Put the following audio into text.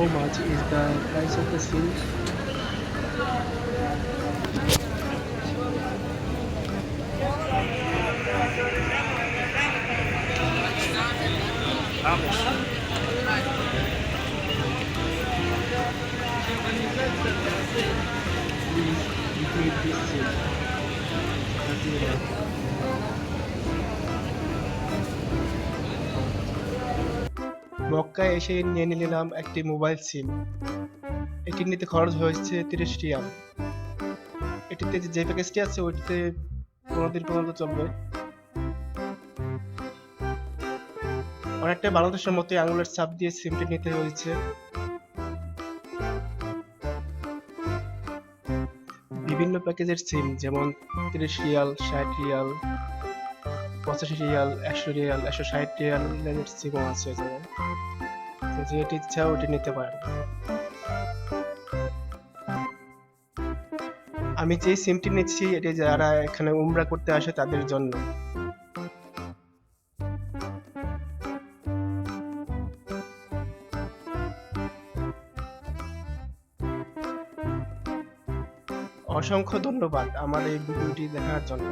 how much is the price of the SIM? Please repeat this SIM. মক্কায় এসে নিয়ে নিলাম একটি মোবাইল সিম। এটি নিতে খরচ হয়েছে তিরিশ রিয়াল। এটিতে যে- প্যাকেজটি আছে, ওইটিতে পনেরো দিন পর্যন্ত চলবে। অনেকটা বাংলাদেশের মতোই আঙুলের ছাপ দিয়ে সিমটি নিতে হয়েছে। বিভিন্ন প্যাকেজের সিম, যেমন তিরিশ রিয়াল, ষাট রিয়াল পঁচাশি রিয়াল, একশো রিয়াল, একশো ষাট রিয়ালের সিমও আছে যেমন যেটি ইচ্ছা, ওটি নিতে পারেন। আমি যে সিমটি নিচ্ছি, এটি যারা এখানে উমরা করতে আসে, তাদের জন্য। অসংখ্য ধন্যবাদ আমার এই ভিডিওটি দেখার জন্য।